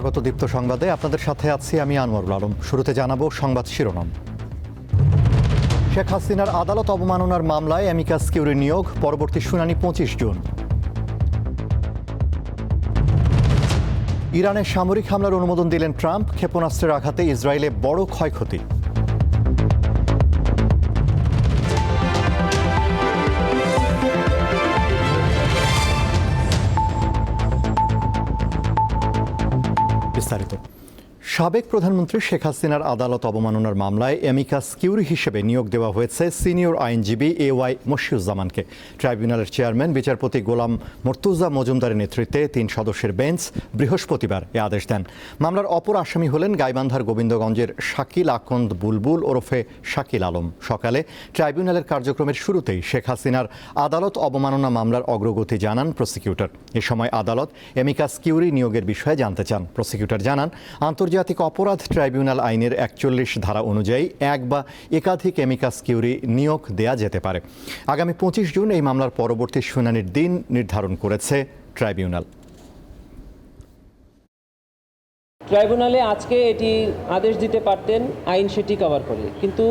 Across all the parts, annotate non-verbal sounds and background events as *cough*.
স্বাগত দীপ্ত সংবাদে। আপনাদের সাথে আছি আমি আনোয়ারুল আলম। শুরুতে জানাব সংবাদ শিরোনাম। শেখ হাসিনার আদালত অবমাননার মামলায় অ্যামিকাস কিউরি নিয়োগ, পরবর্তী শুনানি পঁচিশ জুন। ইরানের সামরিক হামলার অনুমোদন দিলেন ট্রাম্প। ক্ষেপণাস্ত্রের আঘাতে ইসরায়েলে বড় ক্ষয়ক্ষতি। সাবেক প্রধানমন্ত্রী শেখ হাসিনার আদালত অবমাননার মামলায় এমিকাস কিউরি হিসেবে নিয়োগ দেওয়া হয়েছে সিনিয়র আইনজীবী এ ওয়াই মশিউজ্জামানকে। ট্রাইব্যুনালের চেয়ারম্যান, বিচারপতি গোলাম মর্তুজা মজুমদারের নেতৃত্বে তিন সদস্যের বেঞ্চ বৃহস্পতিবার এ আদেশ দেন। মামলার অপর আসামি হলেন গাইবান্ধার গোবিন্দগঞ্জের শাকিল আকন্দ বুলবুল ওরফে শাকিল আলম। সকালে ট্রাইব্যুনালের কার্যক্রমের শুরুতেই শেখ হাসিনার আদালত অবমাননা মামলার অগ্রগতি জানান প্রসিকিউটর। এ সময় আদালত এমিকাস কিউরি নিয়োগের বিষয়ে জানতে চান। প্রসিকিউটর জানান, আন্তর্জাতিক অপরাধ ট্রাইব্যুনাল আইনের একচল্লিশ ধারা অনুযায়ী এক বা একাধিক এমিকাস কিউরি নিয়োগ দেয়া যেতে পারে। আগামী পঁচিশ জুন এই মামলার পরবর্তী শুনানির দিন নির্ধারণ করেছে ট্রাইব্যুনাল। ট্রাইব্যুনালে আজকে এটি আদেশ দিতে পারতেন, আইন সেটি কভার করে। কিন্তু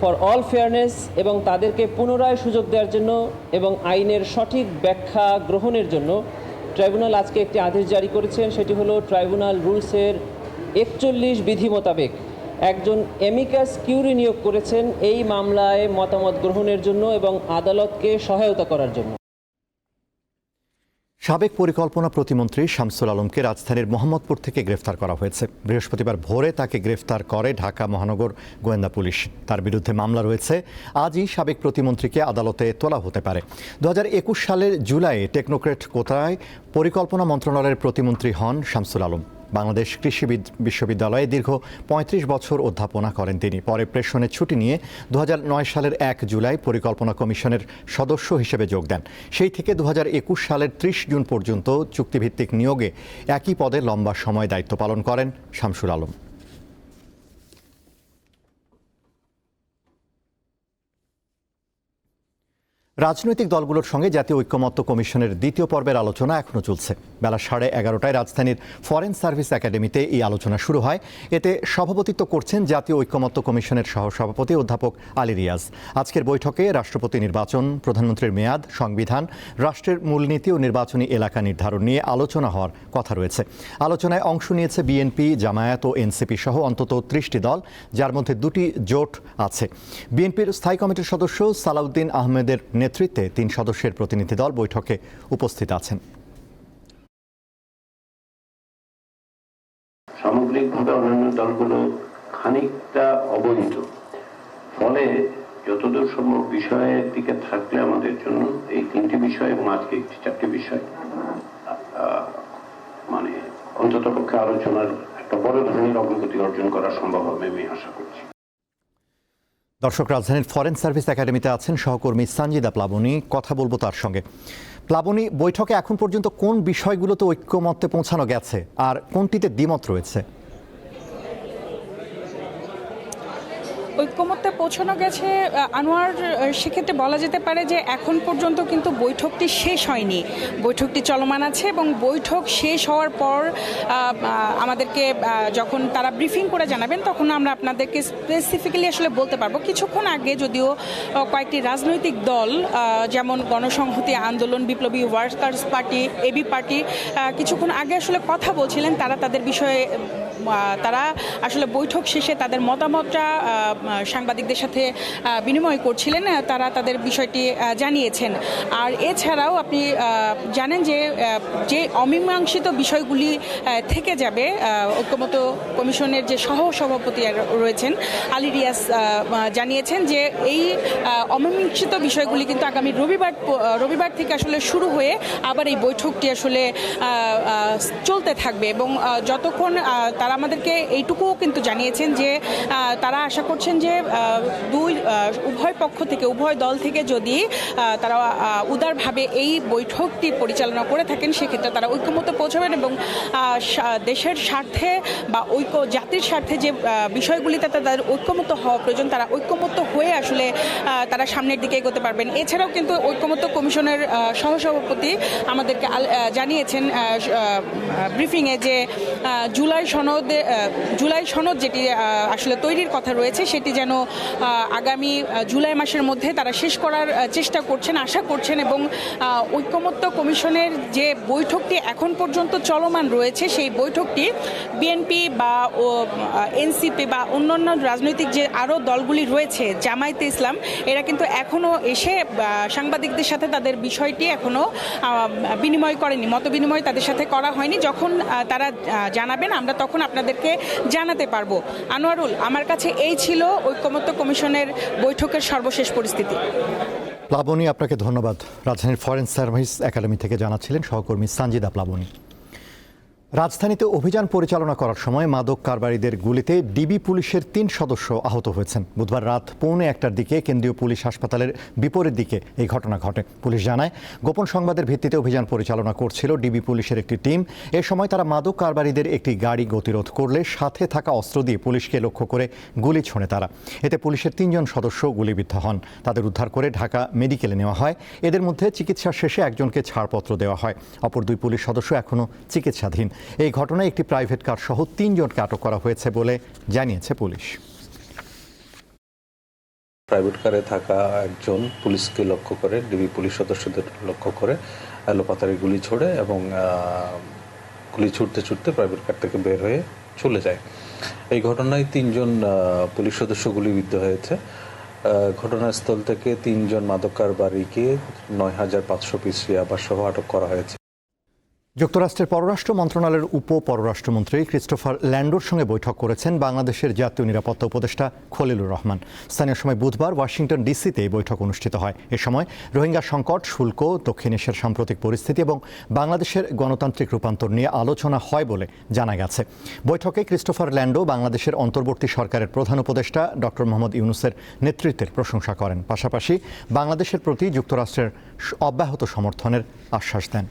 ফর অল ফেয়ারনেস এবং তাদেরকে পুনরায় সুযোগ দেওয়ার জন্য এবং আইনের সঠিক ব্যাখ্যা গ্রহণের জন্য ট্রাইব্যুনাল আজকে একটি আদেশ জারি করেছেন সেটি হলো ট্রাইব্যুনাল রুলসের একচল্লিশ বিধি মোতাবেক একজন এমিকাস কিউরি নিয়োগ করেছেন এই মামলায় মতামত গ্রহণের জন্য এবং আদালতকে সহায়তা করার জন্য। সাবেক পরিকল্পনা প্রতিমন্ত্রী শামসুল আলমকে রাজধানীর মোহাম্মদপুর থেকে গ্রেফতার করা হয়েছে। বৃহস্পতিবার ভোরে তাকে গ্রেফতার করে ঢাকা মহানগর গোয়েন্দা পুলিশ। তার বিরুদ্ধে মামলা রয়েছে। আজই সাবেক প্রতিমন্ত্রীকে আদালতে তোলা হতে পারে। দু হাজার একুশ সালের জুলাইয়ে টেকনোক্রেট কোথায় পরিকল্পনা মন্ত্রণালয়ের প্রতিমন্ত্রী হন শামসুল আলম। বাংলাদেশ কৃষি বিশ্ববিদ্যালয়ে দীর্ঘ ৩৫ বছর অধ্যাপনা করেন তিনি। পরে প্রেষণের ছুটি নিয়ে দু হাজার নয় সালের এক জুলাই পরিকল্পনা কমিশনের সদস্য হিসেবে যোগ দেন। সেই থেকে দু হাজার একুশ সালের ত্রিশ জুন পর্যন্ত চুক্তিভিত্তিক নিয়োগে একই পদে লম্বা সময় দায়িত্ব পালন করেন শামসুর আলম। রাজনৈতিক দলগুলোর সঙ্গে জাতীয় ঐক্যমত্য কমিশনের দ্বিতীয় পর্বের আলোচনা এখনও চলছে। বেলা সাড়ে এগারোটায় রাজধানীর ফরেন সার্ভিস একাডেমিতে এই আলোচনা শুরু হয়। এতে সভাপতিত্ব করছেন জাতীয় ঐক্যমত্য কমিশনের সহসভাপতি অধ্যাপক আলী রিয়াজ। আজকের বৈঠকে রাষ্ট্রপতি নির্বাচন, প্রধানমন্ত্রীর মেয়াদ, সংবিধান, রাষ্ট্রের মূলনীতি ও নির্বাচনী এলাকা নির্ধারণ নিয়ে আলোচনা হওয়ার কথা রয়েছে। আলোচনায় অংশ নিয়েছে বিএনপি, জামায়াত ও এনসিপি সহ অন্তত ত্রিশটি দল, যার মধ্যে দুটি জোট আছে। বিএনপির স্থায়ী কমিটির সদস্য সালাউদ্দিন আহমেদের নেতৃত্বে তিন সদস্যের প্রতিনিধি দল বৈঠকে উপস্থিত আছেন। সামগ্রিকভাবে অন্যান্য দলগুলো খানিকটা অবহিত ফলে যতদূর সম্ভব বিষয়ের দিকে থাকলে আমাদের জন্য এই তিনটি বিষয় এবং আজকে একটি চারটি বিষয় মানে অন্তত পক্ষে আলোচনার একটা বড় ধরনের অগ্রগতি অর্জন করা সম্ভব হবে আমি আশা করছি। দর্শক, রাজধানীর ফরেন সার্ভিস একাডেমিতে আছেন সহকর্মী সঞ্জিদা প্লাবনী। কথা বলব তার সঙ্গে। প্লাবনী, বৈঠকে এখন পর্যন্ত কোন বিষয়গুলোতে ঐক্যমত্যে পৌঁছানো গেছে আর কোনটিতে দ্বিমত রয়েছে? ঐক্যমত্যে পৌঁছানো গেছে আনোয়ার সেক্ষেত্রে বলা যেতে পারে যে এখন পর্যন্ত কিন্তু বৈঠকটি শেষ হয়নি। বৈঠকটি চলমান আছে এবং বৈঠক শেষ হওয়ার পর আমাদেরকে যখন তারা ব্রিফিং করে জানাবেন, তখন আমরা আপনাদেরকে স্পেসিফিক্যালি আসলে বলতে পারব। কিছুক্ষণ আগে যদিও কয়েকটি রাজনৈতিক দল যেমন গণসংহতি আন্দোলন, বিপ্লবী ওয়ার্কার্স পার্টি, এবি পার্টি কিছুক্ষণ আগে আসলে কথা বলছিলেন। তারা তাদের বিষয়ে তারা আসলে বৈঠক শেষে তাদের মতামতটা সাংবাদিকদের সাথে বিনিময় করছিলেন তারা তাদের বিষয়টি জানিয়েছেন। আর এছাড়াও আপনি জানেন যে যে অমীমাংসিত বিষয়গুলি থেকে যাবে ঐক্যমত কমিশনের যে সহ সভাপতি রয়েছেন আলী আহ, জানিয়েছেন যে এই অমীমাংসিত বিষয়গুলি কিন্তু আগামী রবিবার রবিবার থেকে আসলে শুরু হয়ে আবার এই বৈঠকটি আসলে চলতে থাকবে। এবং যতক্ষণ তারা আমাদেরকে এইটুকুও কিন্তু জানিয়েছেন যে তারা আশা করছেন যে দুই উভয় পক্ষ থেকে, উভয় দল থেকে যদি তারা উদারভাবে এই বৈঠকটি পরিচালনা করে থাকেন, সেক্ষেত্রে তারা ঐক্যমত পৌঁছাবেন এবং দেশের স্বার্থে বা ঐক্য, জাতির স্বার্থে যে বিষয়গুলিতে তাদের ঐক্যমত হওয়া প্রয়োজন, তারা ঐক্যমত হয়ে আসলে তারা সামনের দিকে এগোতে পারবেন। এছাড়াও কিন্তু ঐক্যমত্য কমিশনের সহসভাপতি আমাদেরকে জানিয়েছেন ব্রিফিংয়ে যে জুলাই সনদে জুলাই সনদ যেটি আসলে তৈরির কথা রয়েছে, সেটি যেন আগামী জুলাই মাসের মধ্যে তারা শেষ করার চেষ্টা করছেন, আশা করছেন এবং ঐক্যমত্য কমিশনের যে বৈঠকটি এখন পর্যন্ত চলমান রয়েছে, সেই বৈঠকটি বিএনপি বা এনসিপি বা অন্যান্য রাজনৈতিক যে আরও দলগুলি রয়েছে, জামায়াতে ইসলাম, এরা কিন্তু এখনও এসে সাংবাদিকদের সাথে তাদের বিষয়টি এখনও বিনিময় করেনি, মত বিনিময় তাদের সাথে করা হয়নি। যখন তারা জানাবেন, আমরা তখন আপনাদেরকে জানাতে পারব। আনোয়ারুল, আমার কাছে এই ছিল ঐক্যমত্য কমিশনের বৈঠকের সর্বশেষ পরিস্থিতি। প্লাবনী, আপনাকে ধন্যবাদ। রাজধানীর ফরেন সার্ভিস একাডেমি থেকে জানাচ্ছিলেন সহকর্মী সানজিদা প্লাবনী। রাজধানীতে অভিযান পরিচালনা করার সময় মাদক কারবারিদের গুলিতে ডিবি পুলিশের তিন সদস্য আহত হয়েছেন। বুধবার রাত পৌনে একটার দিকে কেন্দ্রীয় পুলিশ হাসপাতালের বিপরীত দিকে এই ঘটনা ঘটে। পুলিশ জানায়, গোপন সংবাদের ভিত্তিতে অভিযান পরিচালনা করছিল ডিবি পুলিশের একটি টিম। এ সময় তারা মাদক কারবারিদের একটি গাড়ি গতিরোধ করলে সাথে থাকা অস্ত্র দিয়ে পুলিশকে লক্ষ্য করে গুলি ছোঁড়ে তারা। এতে পুলিশের তিনজন সদস্য গুলিবিদ্ধ হন। তাদের উদ্ধার করে ঢাকা মেডিকেলে নেওয়া হয়। এদের মধ্যে চিকিৎসা শেষে একজনকে ছাড়পত্র দেওয়া হয়। অপর দুই পুলিশ সদস্য এখনও চিকিৎসাধীন। এই ঘটনায় একটি প্রাইভেট কার সহ তিনজনকে আটক করা হয়েছে বলে জানিয়েছে পুলিশ। প্রাইভেট কারে থাকা একজন পুলিশকে লক্ষ্য করে, ডিবি পুলিশ সদস্যদের লক্ষ্য করে এলোপাতারি গুলি ছোড়ে এবং গুলি ছুটতে ছুটতে প্রাইভেট কার থেকে বের হয়ে চলে যায়। এই ঘটনায় তিনজন পুলিশ সদস্য গুলিবিদ্ধ হয়েছে। ঘটনাস্থল থেকে তিনজন মাদক কারবারিকে নয় হাজার পাঁচশো পিস ইয়াবা সহ আটক করা হয়েছে। যুক্তরাষ্ট্রের পররাষ্ট্র মন্ত্রণালয়ের উপ পররাষ্ট্রমন্ত্রী ক্রিস্টোফার ল্যান্ডোর সঙ্গে বৈঠক করেছেন বাংলাদেশের জাতীয় নিরাপত্তা উপদেষ্টা খলিলুর রহমান। স্থানীয় সময় বুধবার ওয়াশিংটন ডিসিতে এই বৈঠক অনুষ্ঠিত হয়। এ সময় রোহিঙ্গা সংকট, শুল্ক, দক্ষিণ এশিয়ার সাম্প্রতিক পরিস্থিতি এবং বাংলাদেশের গণতান্ত্রিক রূপান্তর নিয়ে আলোচনা হয় বলে জানা গেছে। বৈঠকে ক্রিস্টোফার ল্যান্ডো বাংলাদেশের অন্তর্বর্তী সরকারের প্রধান উপদেষ্টা ডক্টর মোহাম্মদ ইউনুসের নেতৃত্বের প্রশংসা করেন। পাশাপাশি বাংলাদেশের প্রতি যুক্তরাষ্ট্রের অব্যাহত সমর্থনের আশ্বাস দেন।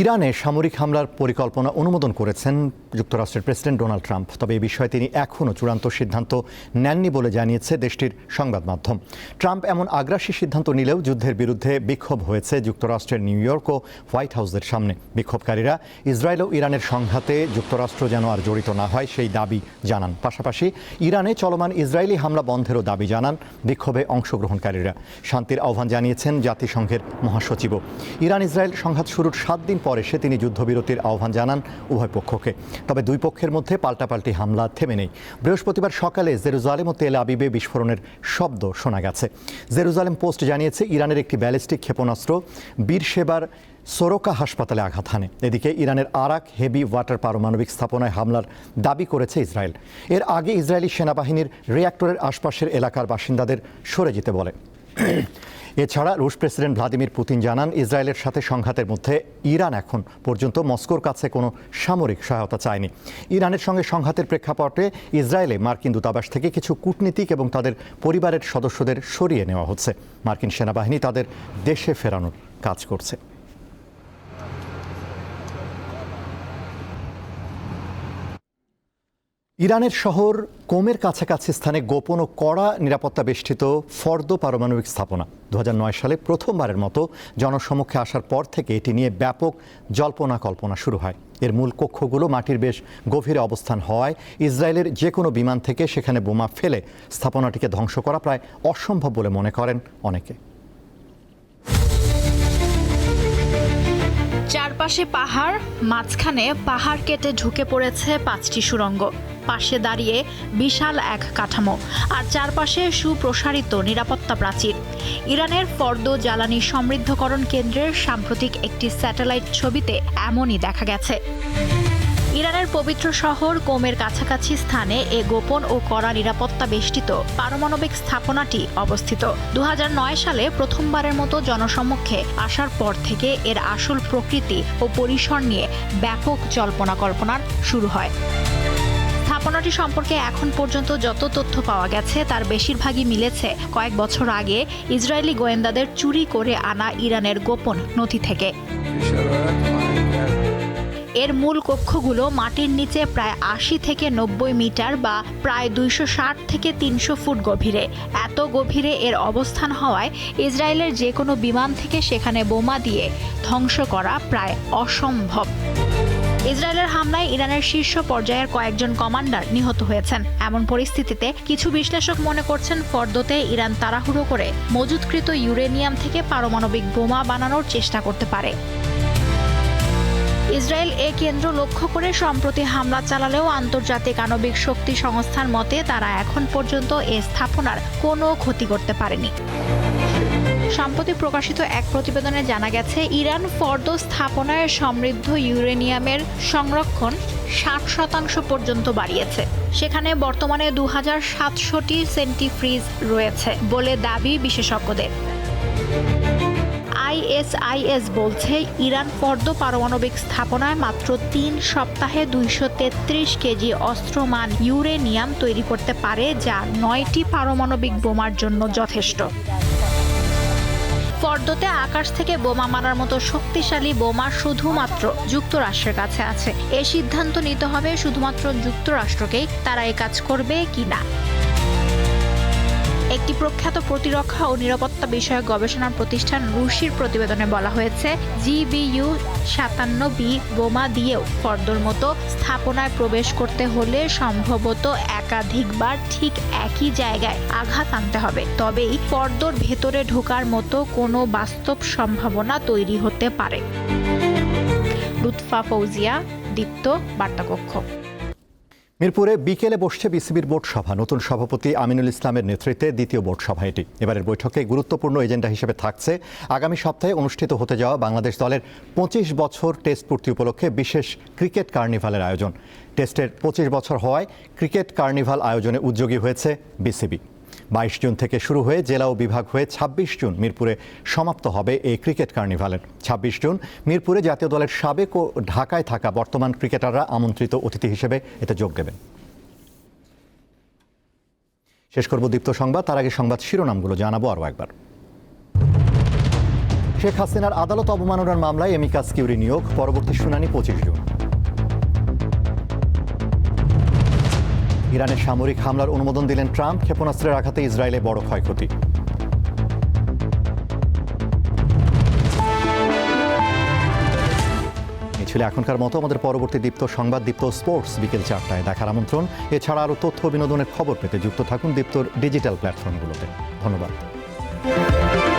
ইরানে সামরিক হামলার পরিকল্পনা অনুমোদন করেছেন যুক্তরাষ্ট্রের প্রেসিডেন্ট ডোনাল্ড ট্রাম্প। তবে এই বিষয়ে তিনি এখনও চূড়ান্ত সিদ্ধান্ত নেননি বলে জানিয়েছে দেশটির সংবাদ মাধ্যম। ট্রাম্প এমন আগ্রাসী সিদ্ধান্ত নিলেও যুদ্ধের বিরুদ্ধে বিক্ষোভ হয়েছে যুক্তরাষ্ট্রের নিউ ইয়র্ক ও হোয়াইট হাউসের সামনে। বিক্ষোভকারীরা ইসরায়েল ও ইরানের সংঘাতে যুক্তরাষ্ট্র যেন আর জড়িত না হয় সেই দাবি জানান। পাশাপাশি ইরানে চলমান ইসরায়েলি হামলা বন্ধেরও দাবি জানান বিক্ষোভে অংশগ্রহণকারীরা। শান্তির আহ্বান জানিয়েছেন জাতিসংঘের মহাসচিবও। ইরান ইসরায়েল সংঘাত শুরুর সাত দিন পর এসে তিনি যুদ্ধবিরতির আহ্বান জানান উভয় পক্ষকে। তবে দুই পক্ষের মধ্যে পাল্টাপাল্টি হামলা থেমে নেই। বৃহস্পতিবার সকালে জেরুজালেম ও তেল আবিবে বিস্ফোরণের শব্দ শোনা গেছে। জেরুজালেম পোস্ট জানিয়েছে, ইরানের একটি ব্যালিস্টিক ক্ষেপণাস্ত্র বীর সেবার সোরোকা হাসপাতালে আঘাত হানে। এদিকে ইরানের আরাক হেভি ওয়াটার পারমাণবিক স্থাপনায় হামলার দাবি করেছে ইসরায়েল। এর আগে ইসরায়েলি সেনাবাহিনীর রিয়াক্টরের আশপাশের এলাকার বাসিন্দাদের সরে যেতে বলে। *clears throat* এছাড়া রুশ প্রেসিডেন্ট ভ্লাদিমির পুতিন জানান, ইসরায়েলের সাথে সংঘাতের মধ্যে ইরান এখন পর্যন্ত মস্কোর কাছে কোনো সামরিক সহায়তা চায়নি। ইরানের সঙ্গে সংঘাতের প্রেক্ষাপটে ইসরায়েলে মার্কিন দূতাবাস থেকে কিছু কূটনীতিক এবং তাদের পরিবারের সদস্যদের সরিয়ে নেওয়া হচ্ছে। মার্কিন সেনাবাহিনী তাদের দেশে ফেরানোর কাজ করছে। ইরানের শহর কোমের কাছাকাছি স্থানে গোপন ও কড়া নিরাপত্তা বেষ্টিত ফর্দ পারমাণবিক স্থাপনা। দু হাজার নয় সালে প্রথমবারের মতো জনসমক্ষে আসার পর থেকে এটি নিয়ে ব্যাপক জল্পনা কল্পনা শুরু হয়। এর মূল কক্ষগুলো মাটির বেশ গভীরে অবস্থান হওয়ায় ইসরায়েলের যে কোনো বিমান থেকে সেখানে বোমা ফেলে স্থাপনাটিকে ধ্বংস করা প্রায় অসম্ভব বলে মনে করেন অনেকে। চারপাশে পাহাড়, মাঝখানে পাহাড় কেটে ঢুকে পড়েছে পাঁচটি সুড়ঙ্গ পাশে দাঁড়িয়ে বিশাল এক কাঠামো আর চারপাশে সুপ্রসারিত নিরাপত্তা প্রাচীর। ইরানের ফর্দ জ্বালানি সমৃদ্ধকরণ কেন্দ্রের সাম্প্রতিক একটি স্যাটেলাইট ছবিতে এমনই দেখা গেছে। ইরানের পবিত্র শহর কোমের কাছাকাছি স্থানে এ গোপন ও কড়া নিরাপত্তা বেষ্টিত পারমাণবিক স্থাপনাটি অবস্থিত। দু হাজার নয় সালে প্রথমবারের মতো জনসম্মুখে আসার পর থেকে এর আসল প্রকৃতি ও পরিসর নিয়ে ব্যাপক জল্পনা কল্পনার শুরু হয়। স্থাপনাটি সম্পর্কে এখন পর্যন্ত যত তথ্য পাওয়া গেছে, তার বেশিরভাগই মিলেছে কয়েক বছর আগে ইসরায়েলি গোয়েন্দাদের চুরি করে আনা ইরানের গোপন নথি থেকে। এর মূল কক্ষগুলো মাটির নিচে প্রায় আশি থেকে নব্বই মিটার বা প্রায় দুইশো ষাট থেকে তিনশো ফুট গভীরে। এত গভীরে এর অবস্থান হওয়ায় ইসরায়েলের যে কোনো বিমান থেকে সেখানে বোমা দিয়ে ধ্বংস করা প্রায় অসম্ভব। ইসরায়েলের হামলায় ইরানের শীর্ষ পর্যায়ের কয়েকজন কমান্ডার নিহত হয়েছেন। এমন পরিস্থিতিতে কিছু বিশ্লেষক মনে করছেন ফর্দতে ইরান তাড়াহুড়ো করে মজুতকৃত ইউরেনিয়াম থেকে পারমাণবিক বোমা বানানোর চেষ্টা করতে পারে। ইসরায়েল এ কেন্দ্র লক্ষ্য করে সম্প্রতি হামলা চালালেও আন্তর্জাতিক আণবিক শক্তি সংস্থার মতে তারা এখন পর্যন্ত এ স্থাপনার কোনো ক্ষতি করতে পারেনি। সম্প্রতি প্রকাশিত এক প্রতিবেদনে জানা গেছে, ইরান ফর্দ স্থাপনায় সমৃদ্ধ ইউরেনিয়ামের সংরক্ষণ ষাট শতাংশ পর্যন্ত বাড়িয়েছে। সেখানে বর্তমানে দু হাজার সাতশোটি সেন্টিফ্রিজ রয়েছে বলে দাবি বিশেষজ্ঞদের। আইএসআইএস বলছে, ইরান ফর্দ পারমাণবিক স্থাপনায় মাত্র তিন সপ্তাহে দুইশো তেত্রিশ কেজি অস্ত্রমান ইউরেনিয়াম তৈরি করতে পারে, যা নয়টি পারমাণবিক বোমার জন্য যথেষ্ট। ফর্দতে আকাশ থেকে বোমা মারার মতো শক্তিশালী বোমা শুধুমাত্র যুক্তরাষ্ট্রের কাছে আছে। এ সিদ্ধান্ত নিতে হবে শুধুমাত্র যুক্তরাষ্ট্রকেই তারা এই কাজ করবে কিনা। একটি প্রখ্যাত প্রতিরক্ষা ও নিরাপত্তা বিষয়ক গবেষণা প্রতিষ্ঠান রুশির প্রতিবেদনে বলা হয়েছে, জিবিইউ সাতান্ন বি বোমা দিয়েও ফর্দর মতো স্থাপনায় প্রবেশ করতে হলে সম্ভবত একাধিকবার ঠিক একই জায়গায় আঘাত আনতে হবে। তবেই ফর্দর ভেতরে ঢোকার মতো কোনো বাস্তব সম্ভাবনা তৈরি হতে পারে। লুৎফা ফৌজিয়া, দীপ্ত বার্তাকক্ষ। মিরপুরে বিকেলে বসছে বিসিবির বোর্ড সভা। নতুন সভাপতি আমিনুল ইসলামের নেতৃত্বে দ্বিতীয় বোর্ড সভা এটি। এবারের বৈঠকে গুরুত্বপূর্ণ এজেন্ডা হিসেবে থাকছে আগামী সপ্তাহে অনুষ্ঠিত হতে যাওয়া বাংলাদেশ দলের পঁচিশ বছর টেস্ট পূর্তি উপলক্ষে বিশেষ ক্রিকেট কার্নিভালের আয়োজন। টেস্টের পঁচিশ বছর হওয়ায় ক্রিকেট কার্নিভাল আয়োজনে উদ্যোগী হয়েছে বিসিবি। বাইশ জুন থেকে শুরু হয়ে জেলা ও বিভাগ হয়ে ২৬ জুন মিরপুরে সমাপ্ত হবে এই ক্রিকেট কার্নিভালের। ২৬ জুন মিরপুরে জাতীয় দলের সাবেক ও ঢাকায় থাকা বর্তমান ক্রিকেটাররা আমন্ত্রিত অতিথি হিসেবে এতে যোগ দেবেন। শেষ করব দীপ্ত সংবাদ, তার আগে সংবাদ শিরোনামগুলো জানাব আরও একবার। শেখ হাসিনার আদালত অবমাননার মামলায় এমিকাস কিউরি নিয়োগ, পরবর্তী শুনানি পঁচিশ জুন। ইরানের সামরিক হামলার অনুমোদন দিলেন ট্রাম্প, ক্ষেপণাস্ত্রের আঘাতে ইসরায়েলে বড় ক্ষয়ক্ষতি। ছিল এখনকার মতো। আমাদের পরবর্তী দীপ্ত সংবাদ, দীপ্ত স্পোর্টস, বিকেল চারটায় দেখার আমন্ত্রণ। এছাড়া আরও তথ্য বিনোদনের খবর পেতে যুক্ত থাকুন দীপ্তর ডিজিটাল প্ল্যাটফর্মগুলোতে। ধন্যবাদ।